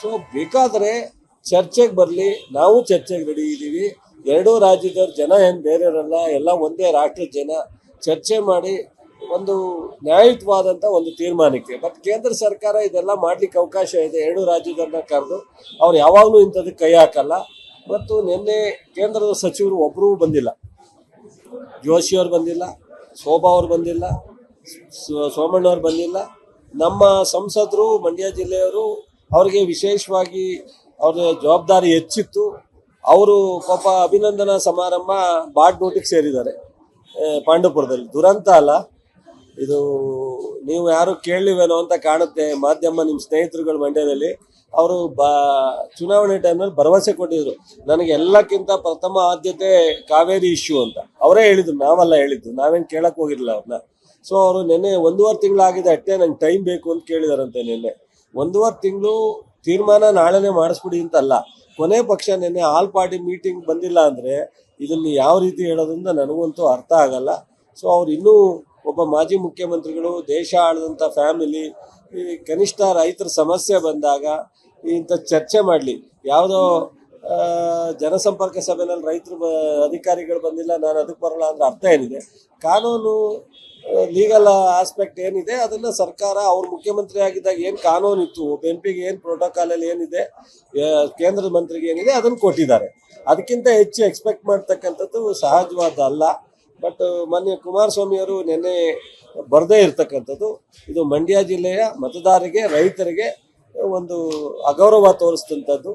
So ಬೇಕಾದರೆ ಚರ್ಚೆಗೆ ಬರಲಿ. ನಾವು ಚರ್ಚೆಗೆ ರೆಡಿ ಇದ್ದೀವಿ. ಎರಡೂ ರಾಜ್ಯದವ್ರ ಜನ ಏನು ಬೇರೆಯವರಲ್ಲ, ಎಲ್ಲ ಒಂದೇ ರಾಷ್ಟ್ರದ ಜನ ಚರ್ಚೆ ಮಾಡಿ ಒಂದು ನ್ಯಾಯಯುತವಾದಂಥ ಒಂದು ತೀರ್ಮಾನಕ್ಕೆ. ಬಟ್ ಕೇಂದ್ರ ಸರ್ಕಾರ ಇದೆಲ್ಲ ಮಾಡ್ಲಿಕ್ಕೆ ಅವಕಾಶ ಇದೆ. ಎರಡು ರಾಜ್ಯದವ್ರನ್ನ ಕರೆದು ಅವ್ರು ಯಾವಾಗಲೂ ಇಂಥದಕ್ಕೆ ಕೈ ಹಾಕಲ್ಲ. ಮತ್ತು ನಿನ್ನೆ ಕೇಂದ್ರದ ಸಚಿವರು ಒಬ್ಬರೂ ಬಂದಿಲ್ಲ. ಜೋಶಿ ಅವ್ರು ಬಂದಿಲ್ಲ, ಶೋಭಾ ಅವ್ರು ಬಂದಿಲ್ಲ ಸೋಮಣ್ಣವ್ರು ಬಂದಿಲ್ಲ. ನಮ್ಮ ಸಂಸದರು, ಮಂಡ್ಯ ಜಿಲ್ಲೆಯವರು ಅವರಿಗೆ ವಿಶೇಷವಾಗಿ ಅವ್ರ ಜವಾಬ್ದಾರಿ ಹೆಚ್ಚಿತ್ತು. ಅವರು ಪಾಪ ಅಭಿನಂದನಾ ಸಮಾರಂಭ ಬಾಡ್ ನೋಟಿಗೆ ಸೇರಿದ್ದಾರೆ. ಪಾಂಡವಪುರದಲ್ಲಿ. ದುರಂತ ಅಲ್ಲ. ಇದು ನೀವು ಯಾರು ಕೇಳಲಿವೇನೋ ಅಂತ ಕಾಣುತ್ತೆ ಮಾಧ್ಯಮ ನಿಮ್ಮ ಸ್ನೇಹಿತರುಗಳು ಮಂಡ್ಯದಲ್ಲಿ. ಅವರು ಬಾ, ಚುನಾವಣೆ ಟೈಮಲ್ಲಿ ಭರವಸೆ ಕೊಟ್ಟಿದ್ರು. ನನಗೆ ಎಲ್ಲಕ್ಕಿಂತ ಪ್ರಥಮ ಆದ್ಯತೆ ಕಾವೇರಿ ಇಶ್ಯೂ ಅಂತ. ಅವರೇ ಹೇಳಿದ್ರು, ನಾವೆಲ್ಲ ಹೇಳಿದ್ದು. ನಾವೇನು ಕೇಳಕ್ಕೆ ಹೋಗಿರಲಿಲ್ಲ ಅವ್ರನ್ನ. ಸೊ ಅವರು ನಿನ್ನೆ ಒಂದೂವರೆ ತಿಂಗಳಾಗಿದೆ ಅಷ್ಟೇ ನಂಗೆ ಟೈಮ್ ಬೇಕು ಅಂತ ಕೇಳಿದಾರಂತೆ ನಿನ್ನೆ. ಒಂದೂವರೆ ತಿಂಗಳು ತೀರ್ಮಾನ ನಾಳೆನೇ ಮಾಡಿಸ್ಬಿಡಿ ಅಂತ ಅಲ್ಲ ಕೊನೆ ಪಕ್ಷ ನಿನ್ನೆ ಆಲ್ ಪಾರ್ಟಿ ಮೀಟಿಂಗ್ ಬಂದಿಲ್ಲ ಅಂದರೆ ಇದನ್ನು ಯಾವ ರೀತಿ ಹೇಳೋದ್ರಿಂದ ನನಗಂತೂ ಅರ್ಥ ಆಗಲ್ಲ. ಸೊ, ಅವ್ರು ಇನ್ನೂ ಒಬ್ಬ ಮಾಜಿ ಮುಖ್ಯಮಂತ್ರಿಗಳು, ದೇಶ ಆಳದಂಥ ಫ್ಯಾಮಿಲಿ, ಈ ಕನಿಷ್ಠ ರೈತರ ಸಮಸ್ಯೆ ಬಂದಾಗ ಇಂಥ ಚರ್ಚೆ ಮಾಡಲಿ. ಯಾವುದೋ ಜನಸಂಪರ್ಕ ಸಭೆಯಲ್ಲಿ ರೈತರು ಅಧಿಕಾರಿಗಳು ಬಂದಿಲ್ಲ, ನಾನು ಅದಕ್ಕೆ ಬರಲ್ಲ ಅಂದ್ರೆ ಅರ್ಥ ಏನಿದೆ? ಕಾನೂನು ಲೀಗಲ್ ಆಸ್ಪೆಕ್ಟ್ ಏನಿದೆ, ಅದನ್ನ ಸರ್ಕಾರ ಅವ್ರು ಮುಖ್ಯಮಂತ್ರಿ ಆಗಿದ್ದಾಗ ಏನು ಕಾನೂನು ಇತ್ತು ಎಂ ಪಿಗೆ ಏನು ಪ್ರೋಟೋಕಾಲಲ್ಲಿ ಏನಿದೆ ಕೇಂದ್ರ ಮಂತ್ರಿಗೆ ಏನಿದೆ, ಅದನ್ನು ಕೊಟ್ಟಿದ್ದಾರೆ. ಅದಕ್ಕಿಂತ ಹೆಚ್ಚು ಎಕ್ಸ್ಪೆಕ್ಟ್ ಮಾಡ್ತಕ್ಕಂಥದ್ದು ಸಹಜವಾದ ಅಲ್ಲ. ಬಟ್ ಮೊನ್ನೆ ಕುಮಾರಸ್ವಾಮಿ ಅವರು ನಿನ್ನೆ ಬರದೇ ಇರತಕ್ಕಂಥದ್ದು, ಇದು ಮಂಡ್ಯ ಜಿಲ್ಲೆಯ ಮತದಾರರಿಗೆ, ರೈತರಿಗೆ ಒಂದು ಅಗೌರವ ತೋರಿಸಿದಂಥದ್ದು